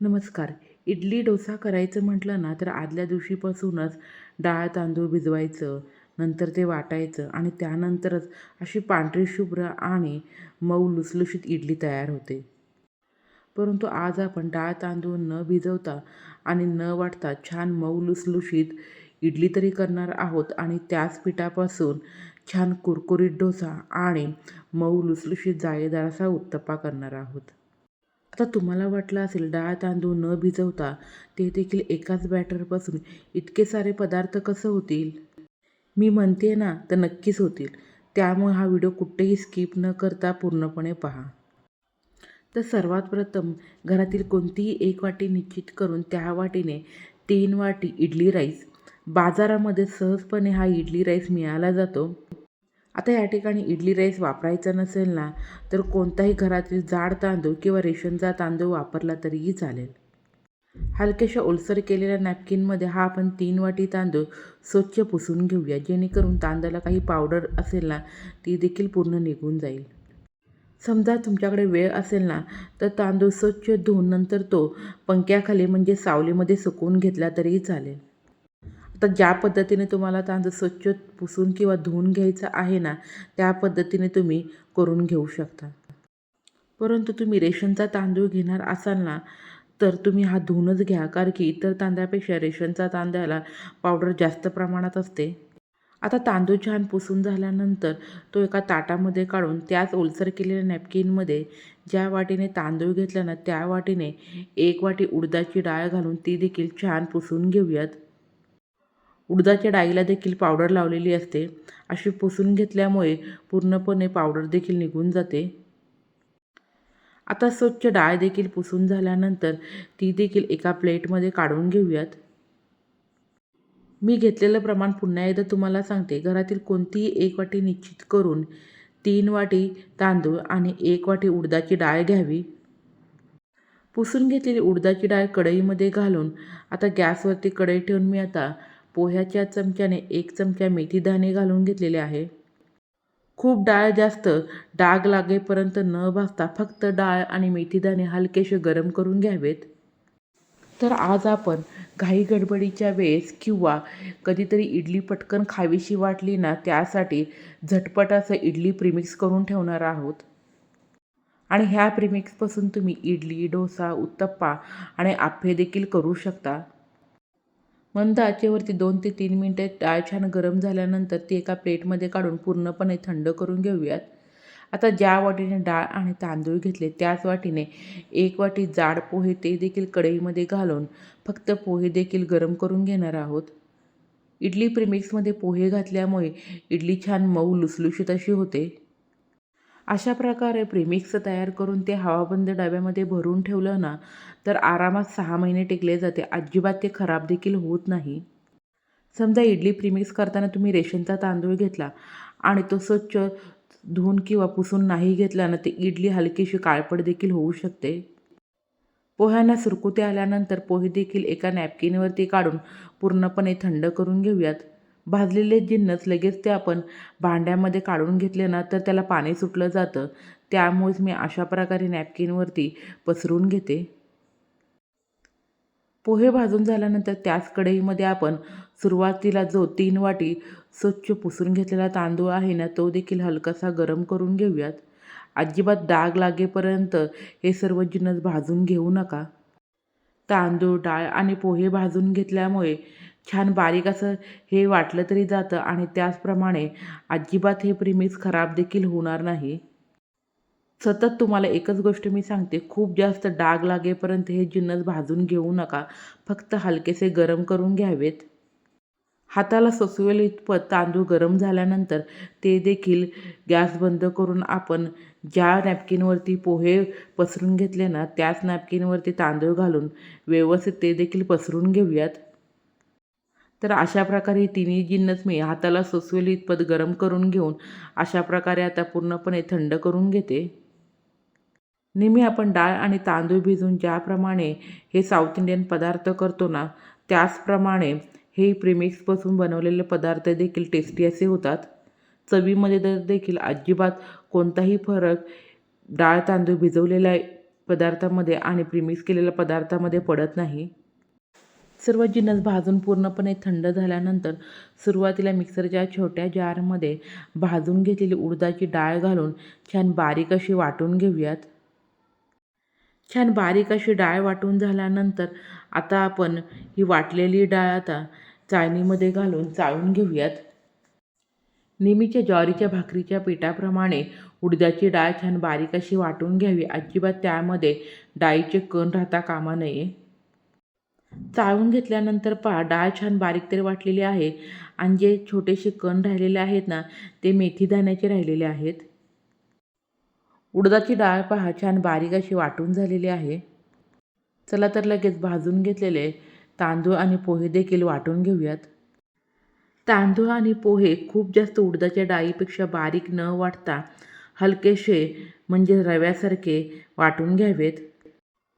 नमस्कार. इडली डोसा करायचं म्हटलं ना तर आदल्या दिवशीपासूनच डाळ तांदूळ भिजवायचं नंतर ते वाटायचं आणि त्यानंतरच अशी पांढरी शुभ्र आणि मऊ लुसलुशीत इडली तयार होते. परंतु आज आपण डाळ तांदूळ न भिजवता आणि न वाटता छान मऊ लुसलुशीत इडली तरी करणार आहोत आणि त्याच पिठापासून छान कुरकुरीत डोसा आणि मऊ लुसलुशीत जाळीदार असा उत्तप्पा करणार आहोत. आता तुम्हाला वाटलं असेल डाळ तांदूळ न भिजवता ते देखील एकाच बॅटरपासून इतके सारे पदार्थ कसं होतील? मी म्हणते ना तर नक्कीच होतील. त्यामुळे हा व्हिडिओ कुठेही स्किप न करता पूर्णपणे पहा. तर सर्वात प्रथम घरातील कोणतीही एक वाटी निश्चित करून त्या वाटीने तीन वाटी इडली राईस बाजारामध्ये सहजपणे हा इडली राईस मिळाला जातो. आता या ठिकाणी इडली राईस वापरायचा नसेल ना तर कोणताही घरातील जाड तांदूळ किंवा रेशनचा तांदूळ वापरला तरीही चालेल. हलक्याशा ओलसर केलेल्या नॅपकिनमध्ये हा आपण तीन वाटी तांदूळ स्वच्छ पुसून घेऊया. जेणेकरून तांदळाला काही पावडर असेल ना ती देखील पूर्ण निघून जाईल. समजा तुमच्याकडे वेळ असेल ना तर तांदूळ स्वच्छ धुवून नंतर तो पंख्याखाली म्हणजे सावलीमध्ये सुकवून घेतला तरीही चालेल. आता ज्या पद्धतीने तुम्हाला तांदूळ स्वच्छ पुसून किंवा धुवून घ्यायचा आहे ना त्या पद्धतीने तुम्ही करून घेऊ शकता. परंतु तुम्ही रेशनचा तांदूळ घेणार असाल ना तर तुम्ही हा धुवूनच घ्या कारण की इतर तांदळापेक्षा रेशनचा तांदळाला पावडर जास्त प्रमाणात असते. आता तांदूळ छान पुसून झाल्यानंतर तो एका ताटामध्ये काढून त्याच ओलसर केलेल्या नॅपकिनमध्ये ज्या वाटीने तांदूळ घेतला ना त्या वाटीने एक वाटी उडदाची डाळ घालून ती देखील छान पुसून घेऊयात. उडदाच्या डाळीला देखील पावडर लावलेली असते. अशी पुसून घेतल्यामुळे पूर्णपणे पावडर देखील निघून जाते. आता स्वच्छ डाळ देखील पुसून झाल्यानंतर ती देखील एका प्लेटमध्ये काढून घेऊयात. मी घेतलेलं प्रमाण पुन्हा एकदा तुम्हाला सांगते. घरातील कोणतीही एक वाटी निश्चित करून तीन वाटी तांदूळ आणि एक वाटी उडदाची डाळ घ्यावी. पुसून घेतलेली उडदाची डाळ कढईमध्ये घालून आता गॅसवरती कढई ठेवून मी आता पोह्याच्या चमच्याने एक चमचा मेथी दाणे घालून घेतलेले आहे. खूप डाळ जास्त डाग लागेपर्यंत न भाजता फक्त डाळ आणि मेथीदाणे हलकेसे गरम करून घ्यावेत. तर आज आपण घाई गडबडीच्या वेळेस किंवा कधीतरी इडली पटकन खावीशी वाटली ना त्यासाठी झटपट असं इडली प्रिमिक्स करून ठेवणार आहोत. आणि ह्या प्रिमिक्सपासून तुम्ही इडली डोसा उत्तप्पा आणि आप्पे देखील करू शकता. मंद आचेवरती दोन ते तीन मिनटे डाळ छान गरम झाल्यानंतर ती एका प्लेटमध्ये काढून पूर्णपणे थंड करून घेऊयात. आता ज्या वाटीने डाळ आणि तांदूळ घेतले त्याच वाटीने एक वाटी जाड पोहे ते देखील कढईमध्ये घालून फक्त पोहे देखील गरम करून घेणार आहोत. इडली प्रिमिक्समध्ये पोहे घातल्यामुळे इडली छान मऊ लुसलुशीत अशी होते. अशा प्रकारे प्रीमिक्स तयार करून ते हवाबंद डब्यामध्ये भरून ठेवलं ना तर आरामात सहा महिने टिकले जाते. अजिबात ते खराब देखील होत नाही. समजा इडली प्रीमिक्स करताना तुम्ही रेशनचा तांदूळ घेतला आणि तो स्वच्छ धुवून किंवा पुसून नाही घेतला ना ते इडली हलकीशी काळपड देखील होऊ शकते. पोह्यांना सुरकुती आल्यानंतर पोहे देखील एका नॅपकिनवरती काढून पूर्णपणे थंड करून घेऊयात. भाजलेले जिन्नस लगेच ते आपण भांड्यामध्ये काढून घेतले ना तर त्याला पाणी सुटलं जातं. त्यामुळेच मी अशा प्रकारे नॅपकिनवरती पसरून घेते. पोहे भाजून झाल्यानंतर त्याच कढईमध्ये आपण सुरुवातीला जो तीन वाटी स्वच्छ पुसून घेतलेला तांदूळ आहे ना तो देखील हलकासा गरम करून घेऊयात. अजिबात डाग लागेपर्यंत हे सर्व जिन्नस भाजून घेऊ नका. तांदूळ डाळ आणि पोहे भाजून घेतल्यामुळे छान बारीक असं हे वाटलं तरी जातं आणि त्याचप्रमाणे अजिबात हे प्रीमिक्स खराब देखील होणार नाही. सतत तुम्हाला एकच गोष्ट मी सांगते खूप जास्त डाग लागेपर्यंत हे जिन्नस भाजून घेऊ नका फक्त हलकेसे गरम करून घ्यावेत. हाताला सोसवेल इतपत तांदूळ गरम झाल्यानंतर ते देखील गॅस बंद करून आपण ज्या नॅपकिनवरती पोहे पसरून घेतले ना त्याच नॅपकिनवरती तांदूळ घालून व्यवस्थित ते देखील पसरून घेऊयात. तर अशा प्रकारे तिन्ही जिन्नस मी हाताला सोसवेल इतपत गरम करून घेऊन अशा प्रकारे आता पूर्णपणे थंड करून घेते. नेहमी आपण डाळ आणि तांदूळ भिजून ज्याप्रमाणे हे साऊथ इंडियन पदार्थ करतो ना त्याचप्रमाणे हे प्रिमिक्सपासून बनवलेले पदार्थ देखील टेस्टी असे होतात. चवीमध्ये तर देखील अजिबात कोणताही फरक डाळ तांदूळ भिजवलेल्या पदार्थामध्ये आणि प्रिमिक्स केलेल्या पदार्थामध्ये पडत नाही. सर्व जिन्नस भाजून पूर्णपणे थंड झाल्यानंतर सुरुवातीला मिक्सरच्या छोट्या जारमध्ये भाजून घेतलेली उडदाची डाळ घालून छान बारीक अशी वाटून घेऊयात. छान बारीक अशी डाळ वाटून झाल्यानंतर आता आपण ही वाटलेली डाळ आता चाळणीमध्ये घालून चाळून घेऊयात. नेहमीच्या ज्वारीच्या भाकरीच्या पिठाप्रमाणे उडदाची डाळ छान बारीक अशी वाटून घ्यावी. अजिबात त्यामध्ये डाळीचे कण राहता कामा नये. चाळून घेतल्यानंतर पहा डाळ छान बारीक तरी वाटलेली आहे. आणि जे छोटेसे कण राहिलेले आहेत ना ते मेथी दाण्याचे राहिलेले आहेत. उडदाची डाळ पहा छान बारीक अशी वाटून झालेली आहे. चला तर लगेच भाजून घेतलेले तांदूळ आणि पोहे देखील वाटून घेऊयात. तांदूळ आणि पोहे खूप जास्त उडदाच्या डाळीपेक्षा बारीक न वाटता हलकेसे म्हणजे रव्यासारखे वाटून घ्यावेत.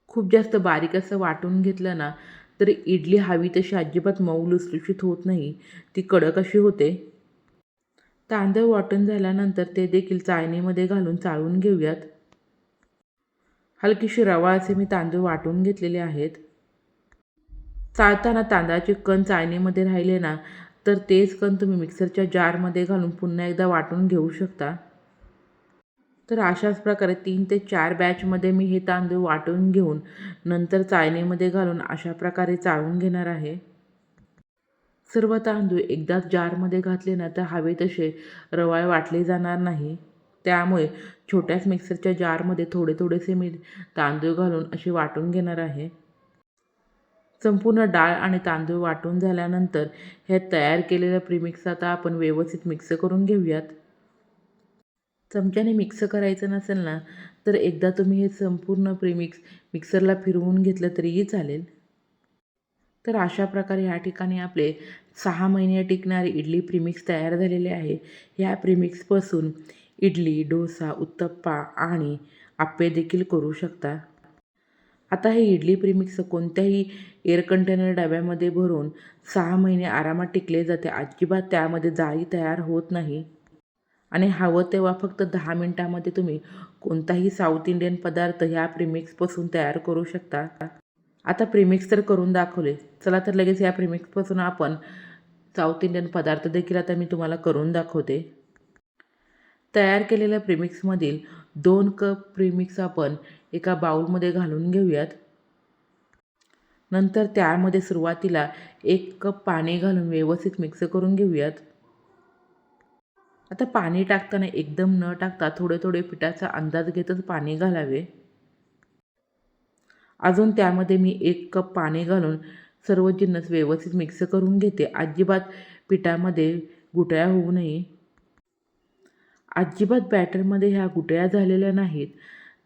खूप जास्त बारीक असं वाटून घेतलं ना तर इडली हवी तशी अजिबात मऊ लुसलुशीत होत नाही. ती कडक अशी होते. तांदूळ वाटून झाल्यानंतर ते देखील चाळणीमध्ये घालून चाळून घेऊयात. हलकीशी रवा असे मी तांदूळ वाटून घेतलेले आहेत. चाळताना तांदळाचे कण चाळणीमध्ये राहिले ना तर तेच कण तुम्ही मिक्सरच्या जारमध्ये घालून पुन्हा एकदा वाटून घेऊ शकता. तर अशाच प्रकारे तीन ते चार बॅचमध्ये मी हे तांदूळ वाटून घेऊन नंतर चाळणीमध्ये घालून अशा प्रकारे चाळून घेणार आहे. सर्व तांदूळ एकदाच जारमध्ये घातले ना तर हवे तसे रवाळ वाटले जाणार नाही. त्यामुळे छोट्याच मिक्सरच्या जारमध्ये थोडे थोडेसे मी तांदूळ घालून असे वाटून घेणार आहे. संपूर्ण डाळ आणि तांदूळ वाटून झाल्यानंतर हे तयार केलेलं प्रीमिक्स आता आपण व्यवस्थित मिक्स करून घेऊयात. चमच्याने मिक्स करायचं नसेल ना तर एकदा तुम्ही हे संपूर्ण प्रीमिक्स मिक्सरला फिरवून घेतलं तरीही चालेल. तर अशा प्रकारे या ठिकाणी आपले सहा महिने टिकणारे इडली प्रीमिक्स तयार झालेले आहे. ह्या प्रीमिक्सपासून इडली डोसा उत्तप्पा आणि आप्पे देखील करू शकता. आता हे इडली प्रीमिक्स कोणत्याही एअर कंटेनर डब्यामध्ये भरून सहा महिने आरामात टिकले जाते. अजिबात त्यामध्ये जाळी तयार होत नाही. आणि हवं तेव्हा फक्त दहा मिनटामध्ये तुम्ही कोणताही साऊथ इंडियन पदार्थ ह्या प्रिमिक्सपासून तयार करू शकता. आता प्रिमिक्स तर करून दाखवले. चला तर लगेच या प्रिमिक्सपासून आपण साऊथ इंडियन पदार्थ देखील आता मी तुम्हाला करून दाखवते. तयार केलेल्या प्रिमिक्समधील दोन कप प्रिमिक्स आपण एका बाउलमध्ये घालून घेऊयात. नंतर त्यामध्ये सुरुवातीला एक कप पाणी घालून व्यवस्थित मिक्स करून घेऊयात. आता पाणी टाकताना एकदम न टाकता थोडे थोडे पिठाचा अंदाज घेतच पाणी घालावे. अजून त्यामध्ये मी एक कप पाणी घालून सर्व जिन्नस व्यवस्थित मिक्स करून घेते. अजिबात पिठामध्ये गुटळ्या होऊ नये. अजिबात बॅटरमध्ये ह्या गुटळ्या झालेल्या नाहीत.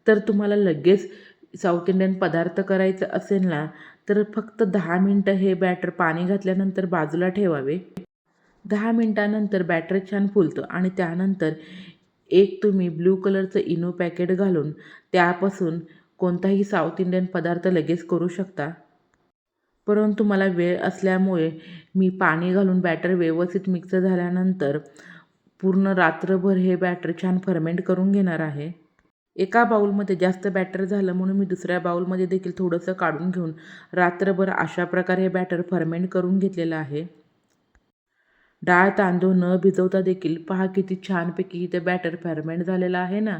तर तुम्हाला लगेच साऊथ इंडियन पदार्थ करायचं असेल ना तर फक्त दहा मिनटं हे बॅटर पाणी घातल्यानंतर बाजूला ठेवावे. दहा मिनटानंतर बॅटर छान फुलतं आणि त्यानंतर एक तुम्ही ब्ल्यू कलरचं इनो पॅकेट घालून त्यापासून कोणताही साऊथ इंडियन पदार्थ लगेच करू शकता. परंतु मला वेळ असल्यामुळे मी पाणी घालून बॅटर व्यवस्थित मिक्स झाल्यानंतर पूर्ण रात्रभर हे बॅटर छान फर्मेंट करून घेणार आहे. एका बाऊलमध्ये जास्त बॅटर झालं म्हणून मी दुसऱ्या बाऊलमध्ये देखील थोडंसं काढून घेऊन रात्रभर अशा प्रकारे हे बॅटर फर्मेंट करून घेतलेलं आहे. डाळ तांदूळ न भिजवता देखील पहा किती छानपैकी इथे बॅटर फर्मेंट झालेला आहे ना.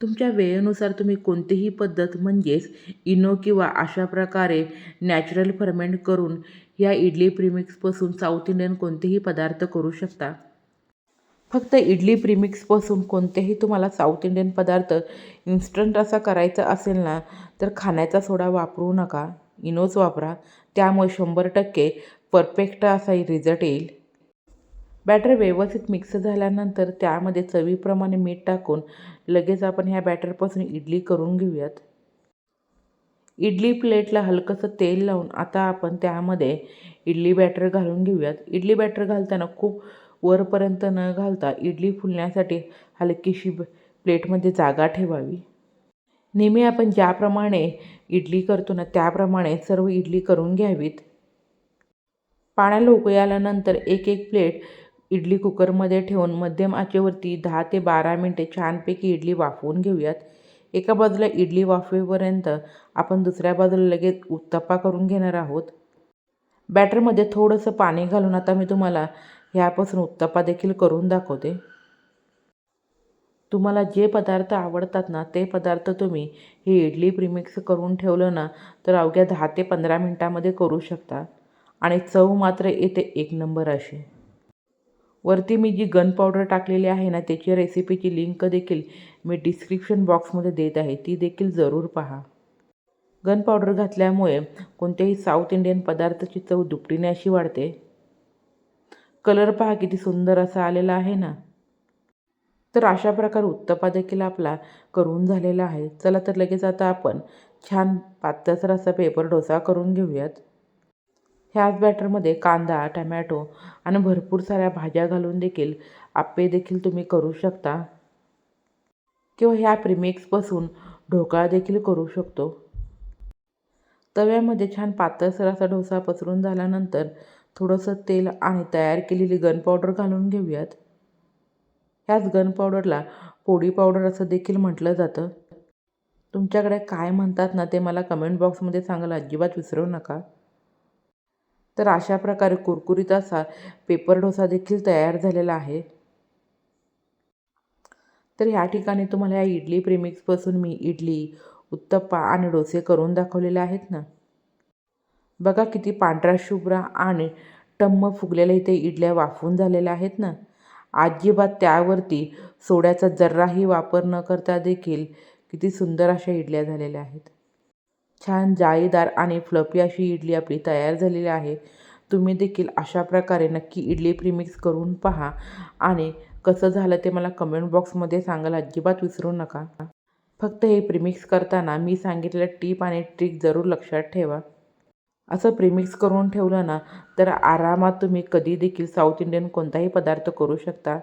तुमच्या वेळेनुसार तुम्ही कोणतीही पद्धत म्हणजेच इनो किंवा अशा प्रकारे नॅचरल फर्मेंट करून या इडली प्रीमिक्सपासून साऊथ इंडियन कोणतेही पदार्थ करू शकता. फक्त इडली प्रीमिक्सपासून कोणतेही तुम्हाला साऊथ इंडियन पदार्थ इन्स्टंट असा करायचा असेल ना तर खाण्याचा सोडा वापरू नका. इनोच वापरा. त्यामुळे शंभर टक्के परफेक्ट असा रिझल्ट येईल. बॅटर व्यवस्थित मिक्स झाल्यानंतर त्यामध्ये चवीप्रमाणे मीठ टाकून लगेच आपण ह्या बॅटरपासून इडली करून घेऊयात. इडली प्लेटला हलकंसं तेल लावून आता आपण त्यामध्ये इडली बॅटर घालून घेऊयात. इडली बॅटर घालताना खूप वरपर्यंत न घालता इडली फुलण्यासाठी हलकीशी प्लेटमध्ये जागा ठेवावी. नेहमी आपण ज्याप्रमाणे इडली करतो ना त्याप्रमाणे सर्व इडली करून घ्यावीत. पाण्याला उकळी आल्यानंतर एक एक प्लेट इडली कुकरमध्ये ठेवून मध्यम आचेवरती दहा ते बारा मिनटे छानपैकी इडली वाफवून घेऊयात. एका बाजूला इडली वाफवेपर्यंत आपण दुसऱ्या बाजूला लगेच उत्तप्पा करून घेणार आहोत. बॅटरमध्ये थोडंसं पाणी घालून आता मी तुम्हाला ह्यापासून उत्तप्पा देखील करून दाखवते. तुम्हाला जे पदार्थ आवडतात ना ते पदार्थ तुम्ही हे इडली प्रीमिक्स करून ठेवलं ना तर अवघ्या दहा ते पंधरा मिनटामध्ये करू शकता. आणि चव मात्र येते एक नंबर अशी. वरती मी जी गन पावडर टाकलेली आहे ना त्याची रेसिपीची लिंक देखील मी डिस्क्रिप्शन बॉक्समध्ये देत आहे. ती देखील जरूर पहा. गन पावडर घातल्यामुळे कोणत्याही साऊथ इंडियन पदार्थाची चव दुपटीने अशी वाढते. कलर पहा किती सुंदर असा आलेला आहे ना. तर अशा प्रकारे उत्तपा देखील आपला करून झालेला आहे. चला तर लगेच आता आपण छान पातळसर असा पेपर डोसा करून घेऊयात. ह्याच बॅटरमध्ये कांदा टमॅटो आणि भरपूर साऱ्या भाज्या घालून देखील आप्पे देखील तुम्ही करू शकता. किंवा ह्या प्रिमिक्सपासून ढोकळा देखील करू शकतो. तव्यामध्ये छान पातळसर असा डोसा पसरून झाल्यानंतर थोडंसं तेल आणि तयार केलेली गन पावडर घालून घेऊयात. ह्याच गन पावडरला पोडी पावडर असं देखील म्हटलं जातं. तुमच्याकडे काय म्हणतात ना ते मला कमेंट बॉक्समध्ये सांगायला अजिबात विसरू नका. तर अशा प्रकारे कुरकुरीत असा पेपर डोसा देखील तयार झालेला आहे. तर ह्या ठिकाणी तुम्हाला या इडली प्रेमिक्सपासून मी इडली उत्तप्पा आणि डोसे करून दाखवलेले आहेत ना. बघा किती पांढरा शुभ्रा आणि टम्म फुगलेल्या इथे इडल्या वाफून झालेल्या आहेत ना. अजिबात त्यावरती सोड्याचा जर्राही वापर न करता देखील किती सुंदर अशा इडल्या झालेल्या आहेत. छान जाळीदार आणि फ्लपी अशी इडली आपली तयार झालेली आहे. तुम्ही देखील अशा प्रकारे नक्की इडली प्रीमिक्स करून पहा. आणि कसं झालं ते मला कमेंट बॉक्समध्ये सांगायला अजिबात विसरू नका. फक्त हे प्रीमिक्स करताना मी सांगितलेल्या टीप आणि ट्रिक जरूर लक्षात ठेवा. असं प्रीमिक्स करून ठेवलं ना तर आरामात तुम्ही कधी देखील साऊथ इंडियन कोणताही पदार्थ करू शकता.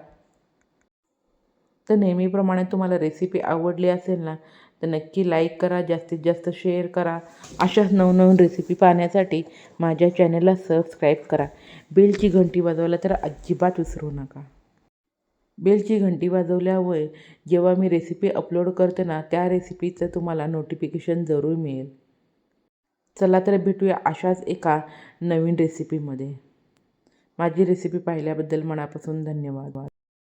तर नेहमीप्रमाणे तुम्हाला रेसिपी आवडली असेल ना तर नक्की लाईक करा जास्तीत जास्त शेअर करा. अशाच नवनवीन रेसिपी पाहण्यासाठी माझ्या चॅनलला सबस्क्राईब करा. बेलची घंटी वाजवायला तर अजिबात विसरू नका. बेलची घंटी वाजवल्यावर जेव्हा मी रेसिपी अपलोड करते ना त्या रेसिपीचं तुम्हाला नोटिफिकेशन जरूर मिळेल. चला तर भेटूया अशाच एका नवीन रेसिपीमध्ये माझी रेसिपी पाहिल्याबद्दल मनापासून धन्यवाद.